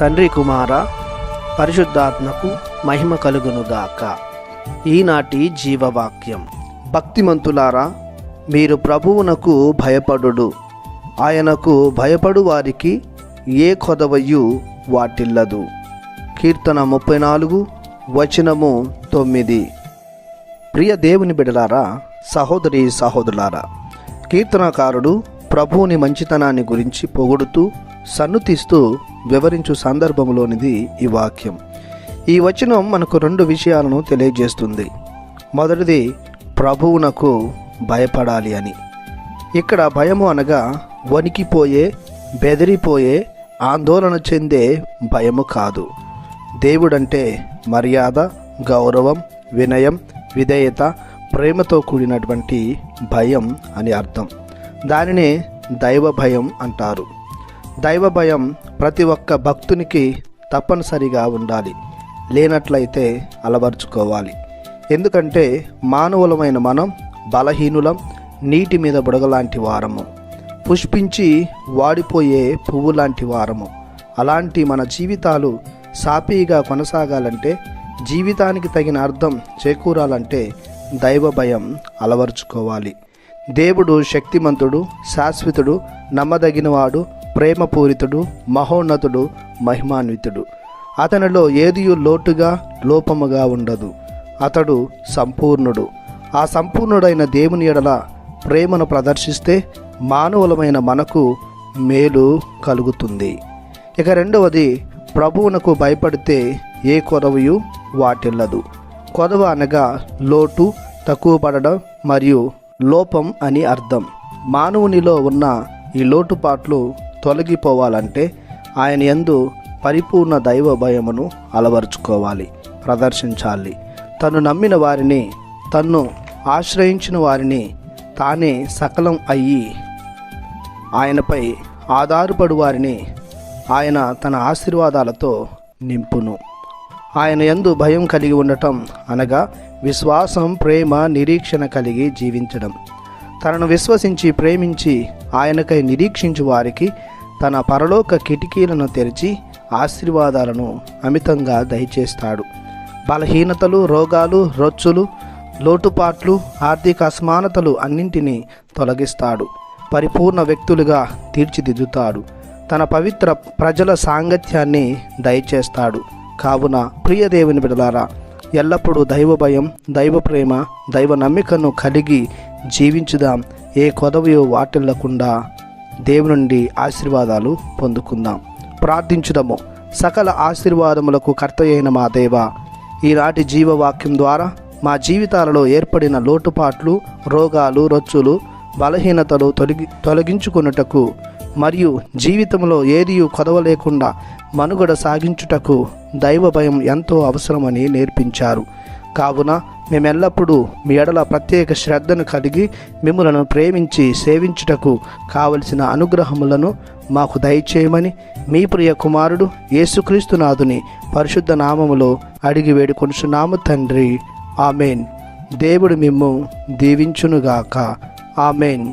తండ్రి కుమార పరిశుద్ధాత్మకు మహిమ కలుగునుగాక. ఈనాటి జీవవాక్యం. భక్తిమంతులారా మీరు ప్రభువునకు భయపడుడు. ఆయనకు భయపడు వారికి ఏ కొదవయు వాటిల్లదు. కీర్తన ముప్పై నాలుగు వచనము తొమ్మిది. ప్రియ దేవుని బిడలారా సహోదరి సహోదరులారా కీర్తనకారుడు ప్రభువుని మంచితనాన్ని గురించి పొగుడుతూ సన్నుతిస్తూ వివరించు సందర్భంలోనిది ఈ వాక్యం. ఈ వచనం మనకు రెండు విషయాలను తెలియజేస్తుంది. మొదటిది ప్రభువునకు భయపడాలి అని. ఇక్కడ భయము అనగా వణికిపోయే బెదిరిపోయే ఆందోళన చెందే భయము కాదు. దేవుడంటే మర్యాద గౌరవం వినయం విధేయత ప్రేమతో కూడినటువంటి భయం అని అర్థం. దానినే దైవ భయం అంటారు. దైవ భయం ప్రతి ఒక్క భక్తునికి తప్పనిసరిగా ఉండాలి. లేనట్లయితే అలవర్చుకోవాలి. ఎందుకంటే మానవులమైన మనం బలహీనులం నీటి మీద బుడగలాంటి వారము. పుష్పించి వాడిపోయే పువ్వు లాంటి వారము. అలాంటి మన జీవితాలు సాపీగా కొనసాగాలంటే జీవితానికి తగిన అర్థం చేకూరాలంటే దైవ భయం అలవర్చుకోవాలి. దేవుడు శక్తిమంతుడు శాశ్వతుడు నమ్మదగినవాడు ప్రేమపూరితుడు మహోన్నతుడు మహిమాన్వితుడు. అతనిలో ఏదియు లోటుగా లోపముగా ఉండదు. అతడు సంపూర్ణుడు. ఆ సంపూర్ణుడైన దేవుని ఎడల ప్రేమను ప్రదర్శిస్తే మానవులమైన మనకు మేలు కలుగుతుంది. ఇక రెండవది ప్రభువునకు భయపడితే ఏ కొదవయు వాటిల్లదు. కొదవ అనగా లోటు తక్కువ పడడం మరియు లోపం అని అర్థం. మానవునిలో ఉన్న ఈ లోటుపాట్లు తొలగిపోవాలంటే ఆయన యందు పరిపూర్ణ దైవ భయమును అలవరుచుకోవాలి ప్రదర్శించాలి. తను నమ్మిన వారిని తన్ను ఆశ్రయించిన వారిని తానే సకలం అయ్యి ఆయనపై ఆధారపడు వారిని ఆయన తన ఆశీర్వాదాలతో నింపును. ఆయన ఎందు భయం కలిగి ఉండటం అనగా విశ్వాసం ప్రేమ నిరీక్షణ కలిగి జీవించడం. తనను విశ్వసించి ప్రేమించి ఆయనకై నిరీక్షించు వారికి తన పరలోక కిటికీలను తెరిచి ఆశీర్వాదాలను అమితంగా దయచేస్తాడు. బలహీనతలు రోగాలు రొచ్చులు లోటుపాట్లు ఆర్థిక అసమానతలు అన్నింటినీ తొలగిస్తాడు. పరిపూర్ణ వ్యక్తులుగా తీర్చిదిద్దుతాడు. తన పవిత్ర ప్రజల సాంగత్యాన్ని దయచేస్తాడు. కావున ప్రియదేవుని బిడలారా ఎల్లప్పుడూ దైవ భయం దైవ ప్రేమ దైవ నమ్మికను కలిగి జీవించుదాం. ఏ కొదవయో వాటిల్లకుండా దేవుని నుండి ఆశీర్వాదాలు పొందుకుందాం. ప్రార్థించుదాము. సకల ఆశీర్వాదములకు కర్త అయిన మా దేవ ఈనాటి జీవవాక్యం ద్వారా మా జీవితాలలో ఏర్పడిన లోటుపాట్లు రోగాలు రొచ్చులు బలహీనతలు తొలగి తొలగించుకొనుటకు మరియు జీవితంలో ఏది కొదవ లేకుండా మనుగడ సాగించుటకు దైవ భయం ఎంతో అవసరమని నేర్పించారు. కావున మేమెల్లప్పుడూ మీ ఎడల ప్రత్యేక శ్రద్ధను కలిగి మిమ్మలను ప్రేమించి సేవించుటకు కావలసిన అనుగ్రహములను మాకు దయచేయమని మీ ప్రియ కుమారుడు యేసుక్రీస్తునాథుని పరిశుద్ధ నామములో అడిగి వేడుకొనుచున్నాము తండ్రి. ఆమెన్. దేవుడు మిమ్ము దీవించునుగాక. ఆమెన్.